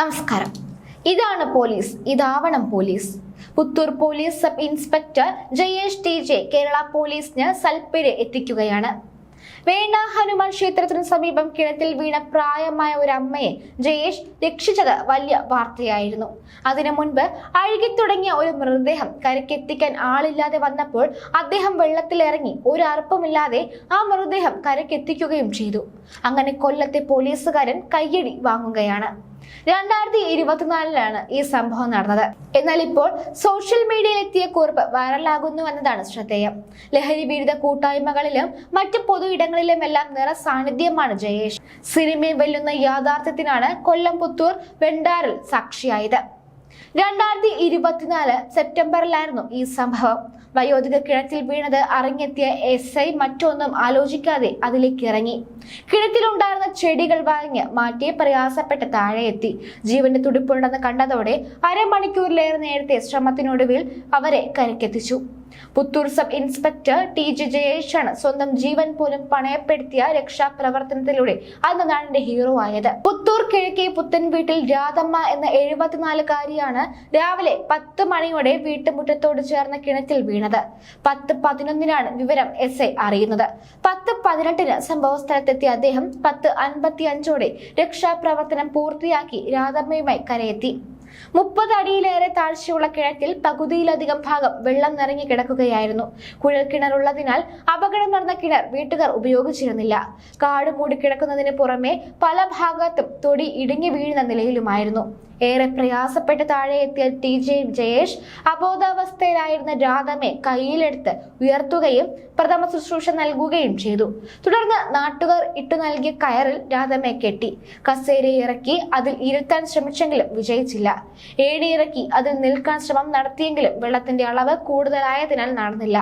നമസ്കാരം ഇതാണ് police. ഇതാവണം police. Puthur police sub inspector Jayesh T J Kerala പോലീസിന് സൽപ്പേര് എത്തിക്കുകയാണ്. വേണ ഹനുമാൻ ക്ഷേത്രത്തിന് സമീപം കിണറ്റിൽ വീണ പ്രായമായ ഒരു അമ്മയെ ജയേഷ് രക്ഷിച്ചത് വലിയ വാർത്തയായിരുന്നു. അതിനു മുൻപ് അഴുകിത്തുടങ്ങിയ ഒരു മൃതദേഹം കരക്കെത്തിക്കാൻ ആളില്ലാതെ വന്നപ്പോൾ അദ്ദേഹം വെള്ളത്തിലിറങ്ങി ഒരു അർപ്പമില്ലാതെ ആ മൃതദേഹം കരക്കെത്തിക്കുകയും ചെയ്തു. അങ്ങനെ കൊല്ലത്തെ പോലീസുകാരൻ കയ്യടി വാങ്ങുകയാണ്. രണ്ടായിരത്തി ഇരുപത്തിനാലിലാണ് ഈ സംഭവം നടന്നത്. എന്നാൽ ഇപ്പോൾ സോഷ്യൽ മീഡിയയിൽ എത്തിയ കുറിപ്പ് വൈറലാകുന്നു എന്നതാണ് ശ്രദ്ധേയം. ലഹരി വിരുദ്ധ കൂട്ടായ്മകളിലും മറ്റ് പൊതു ഇടങ്ങളിലും എല്ലാം നിറ സാന്നിധ്യമാണ് ജയേഷ്. സിനിമയെ വെല്ലുന്ന യാഥാർത്ഥ്യത്തിനാണ് കൊല്ലം പുത്തൂർ വെണ്ടാറിൽ സാക്ഷിയായത്. രണ്ടായിരത്തി ഇരുപത്തിനാല് സെപ്റ്റംബറിലായിരുന്നു ഈ സംഭവം. വയോധിക കിണറ്റിൽ വീണത് അറിഞ്ഞെത്തിയ എസ് ഐ മറ്റൊന്നും ആലോചിക്കാതെ അതിലേക്ക് ഇറങ്ങി. കിണറ്റിലുണ്ടായിരുന്ന ചെടികൾ വാങ്ങി മാറ്റി പ്രയാസപ്പെട്ട് താഴെ എത്തി ജീവന്റെ തുടിപ്പുണ്ടെന്ന് കണ്ടതോടെ അരമണിക്കൂറിലേറെ നേരത്തെ ശ്രമത്തിനൊടുവിൽ അവരെ കരക്കെത്തിച്ചു Puthur sub inspector T G ജയേഷാണ് സ്വന്തം ജീവൻ പോലും പണയപ്പെടുത്തിയ രക്ഷാപ്രവർത്തനത്തിലൂടെ അന്ന് നാടിന്റെ ഹീറോ ആയത്. പുത്തൂർ കിഴക്കേ പുത്തൻ വീട്ടിൽ രാധമ്മ എന്ന എഴുപത്തിനാലുകാരിയാണ് രാവിലെ പത്ത് മണിയോടെ വീട്ടുമുറ്റത്തോട് ചേർന്ന കിണറ്റിൽ വീണത്. പത്ത് പതിനൊന്നിനാണ് വിവരം എസ് ഐ അറിയുന്നത്. പത്ത് പതിനെട്ടിന് സംഭവ സ്ഥലത്തെത്തിയ അദ്ദേഹം പത്ത് അൻപത്തി അഞ്ചോടെ രക്ഷാപ്രവർത്തനം പൂർത്തിയാക്കി രാധമ്മയുമായി കരയെത്തി. മുപ്പത് അടിയിലേറെ താഴ്ചയുള്ള കിണറ്റിൽ പകുതിയിലധികം ഭാഗം വെള്ളം നിറഞ്ഞു കിടക്കുകയായിരുന്നു. കുഴൽ കിണറുള്ളതിനാൽ അപകടം നടന്ന കിണർ വീട്ടുകാർ ഉപയോഗിച്ചിരുന്നില്ല. കാട് മൂടി കിടക്കുന്നതിന് പുറമെ പല ഭാഗത്തും തൊടി ഇടുങ്ങി വീഴുന്ന നിലയിലുമായിരുന്നു. ഏറെ പ്രയാസപ്പെട്ട് താഴെ എത്തിയ ടി ജെ ജയേഷ് അബോധാവസ്ഥയിലായിരുന്ന രാധമ്മയെ കയ്യിലെടുത്ത് ഉയർത്തുകയും പ്രഥമ ശുശ്രൂഷ നൽകുകയും ചെയ്തു. തുടർന്ന് നാട്ടുകാർ ഇട്ടു നൽകിയ കയറിൽ രാധമ്മയെ കെട്ടി. കസേര ഇറക്കി അതിൽ ഇരുത്താൻ ശ്രമിച്ചെങ്കിലും വിജയിച്ചില്ല. ഏടി ഇറക്കി അതിൽ നിൽക്കാൻ ശ്രമം നടത്തിയെങ്കിലും വെള്ളത്തിന്റെ അളവ് കൂടുതലായതിനാൽ നടന്നില്ല.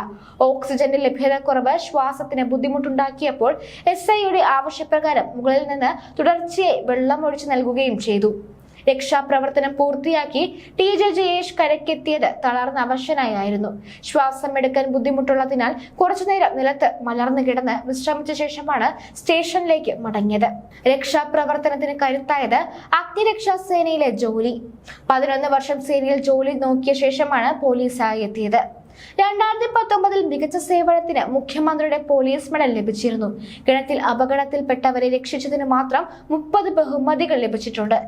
ഓക്സിജന്റെ ലഭ്യതക്കുറവ് ശ്വാസത്തിന് ബുദ്ധിമുട്ടുണ്ടാക്കിയപ്പോൾ എസ് ഐയുടെ ആവശ്യപ്രകാരം മുകളിൽ നിന്ന് തുടർച്ചയായി വെള്ളം ഒഴിച്ചു നൽകുകയും ചെയ്തു. രക്ഷാപ്രവർത്തനം പൂർത്തിയാക്കി ടി ജെ ജയേഷ് കരക്കെത്തിയത് തളർന്ന അവശനായിരുന്നു ശ്വാസം എടുക്കാൻ ബുദ്ധിമുട്ടുള്ളതിനാൽ കുറച്ചുനേരം നിലത്ത് മലർന്നു കിടന്ന് വിശ്രമിച്ച ശേഷമാണ് സ്റ്റേഷനിലേക്ക് മടങ്ങിയത്. രക്ഷാപ്രവർത്തനത്തിന് കരുത്തായത് അഗ്നിരക്ഷാ സേനയിലെ ജോലി. പതിനൊന്ന് വർഷം സേനയിൽ ജോലി നോക്കിയ ശേഷമാണ് പോലീസായി എത്തിയത്. രണ്ടായിരത്തി പത്തൊമ്പതിൽ മികച്ച സേവനത്തിന് മുഖ്യമന്ത്രിയുടെ പോലീസ് മെഡൽ ലഭിച്ചിരുന്നു. കിണറ്റിൽ അപകടത്തിൽപ്പെട്ടവരെ രക്ഷിച്ചതിന് മാത്രം മുപ്പത് ബഹുമതികൾ ലഭിച്ചിട്ടുണ്ട്.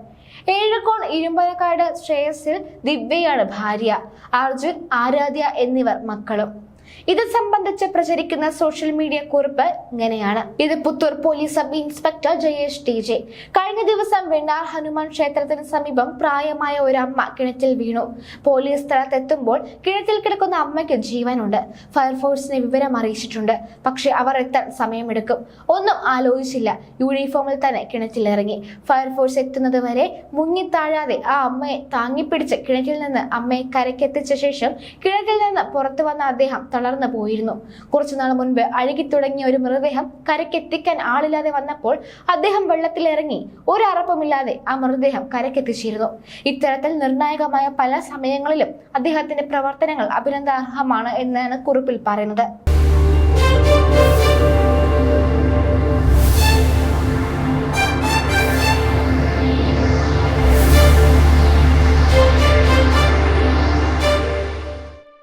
ഏഴക്കോൺ ഇരുമ്പനക്കാട് ശ്രേയസിൽ ദിവ്യയാണ് ഭാര്യ. അർജുൻ ആരാധ്യ എന്നിവർ മക്കളും. ഇത് സംബന്ധിച്ച് പ്രചരിക്കുന്ന സോഷ്യൽ മീഡിയ കുറിപ്പ് ഇങ്ങനെയാണ്. ഇത് Puthur police sub inspector Jayesh T J. കഴിഞ്ഞ ദിവസം വെണ്ണാർ ഹനുമാൻ ക്ഷേത്രത്തിന് സമീപം പ്രായമായ ഒരു അമ്മ കിണറ്റിൽ വീണു. പോലീസ് സ്ഥലത്തെത്തുമ്പോൾ കിണറ്റിൽ കിടക്കുന്ന അമ്മയ്ക്ക് ജീവനുണ്ട്. ഫയർഫോഴ്സിനെ വിവരം അറിയിച്ചിട്ടുണ്ട്. പക്ഷെ അവർ എത്താൻ സമയമെടുക്കും. ഒന്നും ആലോചിച്ചില്ല. യൂണിഫോമിൽ തന്നെ കിണറ്റിൽ ഇറങ്ങി ഫയർഫോഴ്സ് എത്തുന്നത് വരെ മുങ്ങിത്താഴാതെ ആ അമ്മയെ താങ്ങിപ്പിടിച്ച് കിണറ്റിൽ നിന്ന് അമ്മയെ കരക്കെത്തിച്ച ശേഷം കിണറ്റിൽ നിന്ന് പുറത്തു വന്ന അദ്ദേഹം തളർന്നു പോയിരുന്നു. കുറച്ചുനാൾ മുൻപ് അഴുകി തുടങ്ങിയ ഒരു മൃതദേഹം കരക്കെത്തിക്കാൻ ആളില്ലാതെ വന്നപ്പോൾ അദ്ദേഹം വെള്ളത്തിലിറങ്ങി ഒരു അറപ്പുമില്ലാതെ ആ മൃതദേഹം കരക്കെത്തിച്ചിരുന്നു ഇത്തരത്തിൽ നിർണായകമായ പല സമയങ്ങളിലും അദ്ദേഹത്തിന്റെ പ്രവർത്തനങ്ങൾ അഭിനന്ദാർഹമാണ് എന്നാണ് കുറിപ്പിൽ പറയുന്നത്.